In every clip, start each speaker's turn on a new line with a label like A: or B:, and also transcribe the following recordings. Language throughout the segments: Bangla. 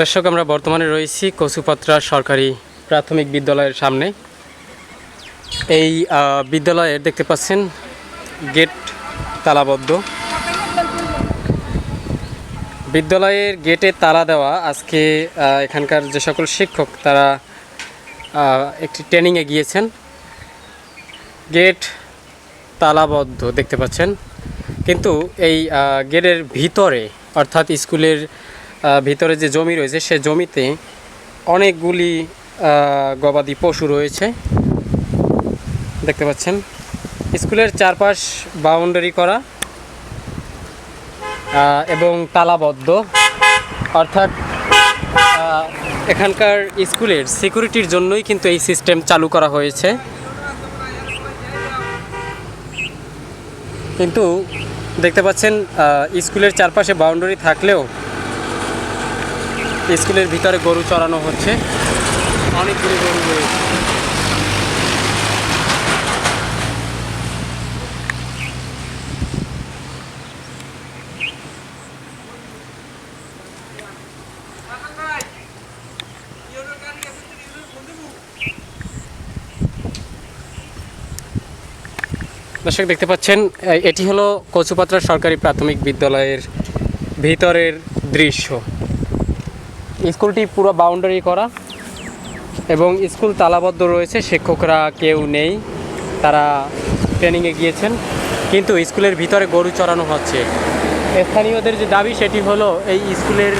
A: দর্শক, আমরা বর্তমানে রয়েছি কচুপাত্রা সরকারি প্রাথমিক বিদ্যালয়ের সামনে। এই বিদ্যালয়ের দেখতে পাচ্ছেন গেট তালাবদ্ধ। বিদ্যালয়ের গেটে তালা দেওয়া, আজকে এখানকার যে সকল শিক্ষক, তারা একটি ট্রেনিংয়ে গিয়েছেন। গেট তালাবদ্ধ দেখতে পাচ্ছেন। কিন্তু এই গেটের ভিতরে, অর্থাৎ স্কুলের ভিতরে যে জমি রয়েছে, সে জমিতে অনেকগুলি গবাদি পশু রয়েছে। দেখতে পাচ্ছেন, স্কুলের চারপাশ বাউন্ডারি করা এবং তালাবদ্ধ। অর্থাৎ এখানকার স্কুলের সিকিউরিটির জন্যই কিন্তু এই সিস্টেম চালু করা হয়েছে। কিন্তু দেখতে পাচ্ছেন স্কুলের চারপাশে বাউন্ডারি থাকলেও স্কুলের ভিতরে গরু চড়ানো হচ্ছে। অনেকগুলি গরু রয়েছে। দর্শক, দেখতে পাচ্ছেন এটি হলো কচুপাত্রা সরকারি প্রাথমিক বিদ্যালয়ের ভিতরের দৃশ্য। স্কুলটি পুরো বাউন্ডারি করা এবং স্কুল তালাবদ্ধ রয়েছে, শিক্ষকরা কেউ নেই, তারা ট্রেনিংয়ে গিয়েছেন। কিন্তু স্কুলের ভিতরে গরু চড়ানো হচ্ছে। স্থানীয়দের যে দাবি, সেটি হলো এই স্কুলের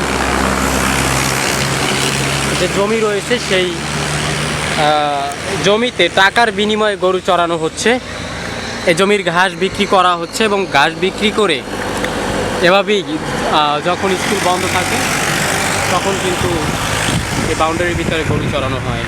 A: যে জমি রয়েছে, সেই জমিতে টাকার বিনিময়ে গরু চড়ানো হচ্ছে। এই জমির ঘাস বিক্রি করা হচ্ছে এবং ঘাস বিক্রি করে এভাবেই যখন স্কুল বন্ধ থাকে তখন কিন্তু এই বাউন্ডারির ভিতরে গরু চড়ানো হয়।